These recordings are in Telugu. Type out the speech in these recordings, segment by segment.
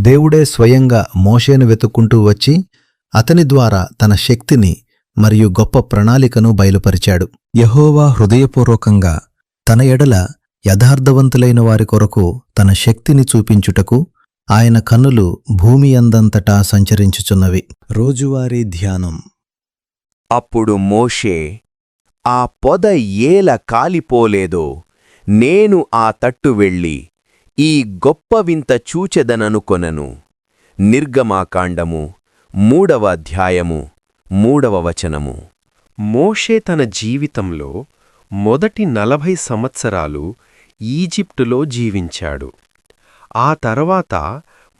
దేవుడే స్వయంగా మోషేను వెతుక్కుంటూ వచ్చి అతని ద్వారా తన శక్తిని మరియు గొప్ప ప్రణాళికను బయలుపరిచాడు. యహోవా హృదయపూర్వకంగా తన ఎడల యథార్థవంతులైన వారి కొరకు తన శక్తిని చూపించుటకు ఆయన కన్నులు భూమి అందంతటా సంచరించుచున్నవి. రోజువారీ ధ్యానం. అప్పుడు మోషే ఆ పొద ఏల కాలిపోలేదో నేను ఆ తట్టు వెళ్ళి ఈ గొప్ప వింత చూచెదననుకొనను నిర్గమాకాండము మూడవ అధ్యాయము మూడవ వచనము. మోషే తన జీవితంలో మొదటి నలభై సంవత్సరాలు ఈజిప్టులో జీవించాడు. ఆ తర్వాత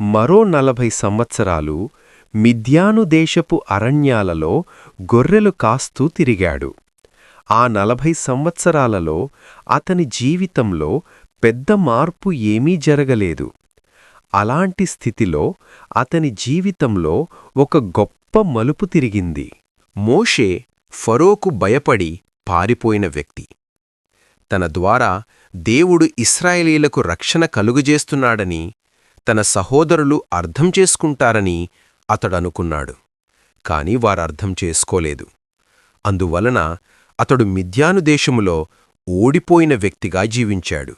మరో నలభై సంవత్సరాలు మిథ్యానుదేశపు అరణ్యాలలో గొర్రెలు కాస్తూ తిరిగాడు. ఆ నలభై సంవత్సరాలలో అతని జీవితంలో పెద్ద మార్పు ఏమీ జరగలేదు. అలాంటి స్థితిలో అతని జీవితంలో ఒక గొప్ప మలుపు తిరిగింది. మోషే ఫరోకు భయపడి పారిపోయిన వ్యక్తి. తన ద్వారా దేవుడు ఇస్రాయేలీలకు రక్షణ కలుగుజేస్తున్నాడని తన సహోదరులు అర్థం చేసుకుంటారని అతడనుకున్నాడు. కాని వారర్థం చేసుకోలేదు. అందువలన అతడు మిథ్యాను దేశములో ఓడిపోయిన వ్యక్తిగా జీవించాడు.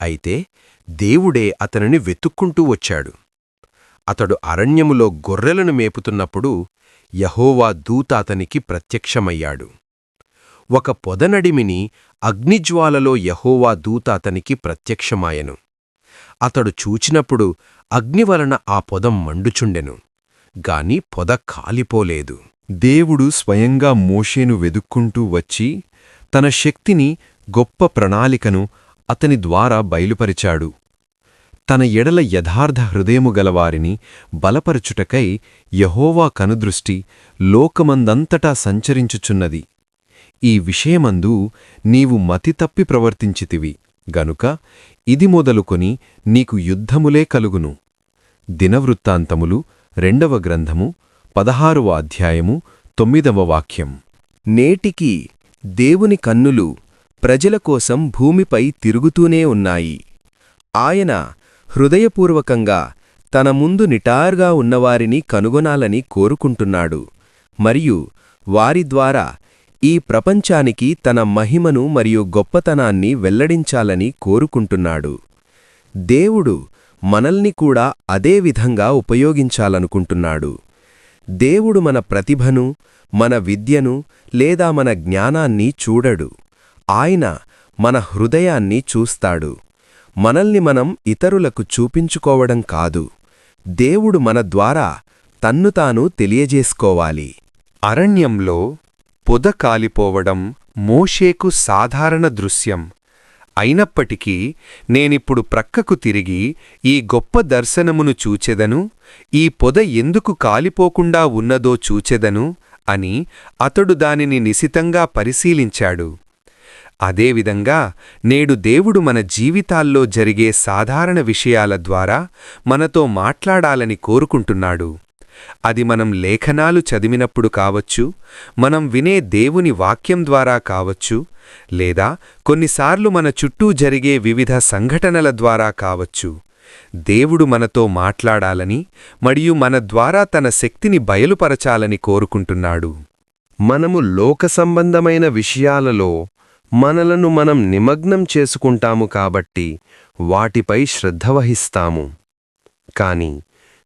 అయితే దేవుడే అతనిని వెతుక్కుంటూ వచ్చాడు. అతడు అరణ్యములో గొర్రెలను మేపుతున్నప్పుడు యహోవా దూత అతనికి ప్రత్యక్షమయ్యాడు. ఒక పొదనడిమిని అగ్నిజ్వాలలో యహోవా దూత అతనికి ప్రత్యక్షమాయెను. అతడు చూచినప్పుడు అగ్నివలన ఆ పొదం మండుచుండెను గాని పొద కాలిపోలేదు. దేవుడు స్వయంగా మోషేను వెదుక్కుంటూ వచ్చి తన శక్తిని గొప్ప ప్రణాళికను అతని ద్వారా బయలుపరిచాడు. తన ఎడల యథార్థ హృదయము గలవారిని బలపరచుటకై యహోవా కనుదృష్టి లోకమందంతటా సంచరించుచున్నది. ఈ విషయమందు నీవు మతి తప్పి ప్రవర్తించితివి. గనుక ఇది మొదలుకొని నీకు యుద్ధములే కలుగును. దినవృత్తాంతములు రెండవ గ్రంథము పదహారవ అధ్యాయము తొమ్మిదవ వాక్యం. నేటికి దేవుని కన్నులు ప్రజల కోసం భూమిపై తిరుగుతూనే ఉన్నాయి. ఆయన హృదయపూర్వకంగా తన ముందు నిటారుగా ఉన్నవారిని కనుగొనాలని కోరుకుంటున్నాడు. మరియు వారి ద్వారా ఈ ప్రపంచానికి తన మహిమను మరియు గొప్పతనాన్ని వెల్లడించాలని కోరుకుంటున్నాడు. దేవుడు మనల్ని కూడా అదే విధంగా ఉపయోగించాలనుకుంటున్నాడు. దేవుడు మన ప్రతిభను మన విద్యను లేదా మన జ్ఞానాన్ని చూడడు. ఆయన మన హృదయాన్ని చూస్తాడు. మనల్ని మనం ఇతరులకు చూపించుకోవడం కాదు. దేవుడు మన ద్వారా తన్ను తాను తెలియజేసుకోవాలి. అరణ్యంలో పొద కాలిపోవడం మోషేకు సాధారణ దృశ్యం. అయినప్పటికీ నేనిప్పుడు ప్రక్కకు తిరిగి ఈ గొప్ప దర్శనమును చూచెదను ఈ పొద ఎందుకు కాలిపోకుండా ఉన్నదో చూచెదను అని అతడు దానిని నిశితంగా పరిశీలించాడు. అదేవిధంగా నేడు దేవుడు మన జీవితాల్లో జరిగే సాధారణ విషయాల ద్వారా మనతో మాట్లాడాలని కోరుకుంటున్నాడు. అది మనం లేఖనాలు చదివినప్పుడు కావచ్చు మనం వినే దేవుని వాక్యం ద్వారా కావచ్చు లేదా కొన్నిసార్లు మన చుట్టూ జరిగే వివిధ సంఘటనల ద్వారా కావచ్చు. దేవుడు మనతో మాట్లాడాలని మరియు మన ద్వారా తన శక్తిని బయలుపరచాలని కోరుకుంటున్నాడు. మనము లోక సంబంధమైన విషయాలలో మనలను మనం నిమగ్నం చేసుకుంటాము కాబట్టి వాటిపై శ్రద్ధ వహిస్తాము. కాని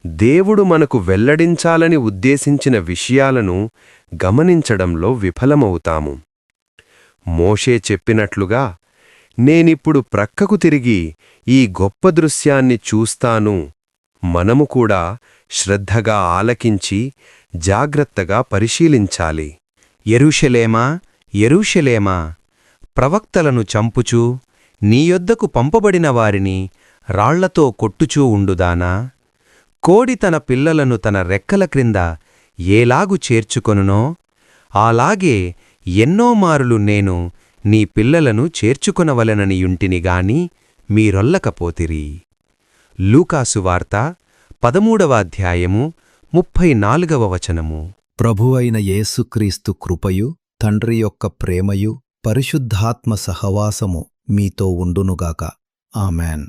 దేవుడు మనకు వెల్లడించాలని ఉద్దేశించిన విషయాలను గమనించడంలో విఫలమవుతాము. మోషే చెప్పినట్లుగా నేనిప్పుడు ప్రక్కకు తిరిగి ఈ గొప్ప దృశ్యాన్ని చూస్తాను. మనము కూడా శ్రద్ధగా ఆలకించి జాగ్రత్తగా పరిశీలించాలి. ఎరుషలేమా? ఎరుషలేమా? ప్రవక్తలను చంపుచూ నీ యొద్దకు పంపబడిన వారిని రాళ్ళతో కొట్టుచూ ఉండుదానా కోడి తన పిల్లలను తన రెక్కల క్రింద ఏలాగు చేర్చుకొనునో? అలాగే ఎన్నోమారులు నేను నీ పిల్లలను చేర్చుకొనవలననియుంటినిగాని మీరొల్లకపోతిరి. లూకాసు వార్త పదమూడవ అధ్యాయము ముప్పై నాలుగవ వచనము. ప్రభువైన యేసుక్రీస్తు కృపయు తండ్రి యొక్క ప్రేమయు పరిశుద్ధాత్మ సహవాసము మీతో ఉండునుగాక. ఆమెన్.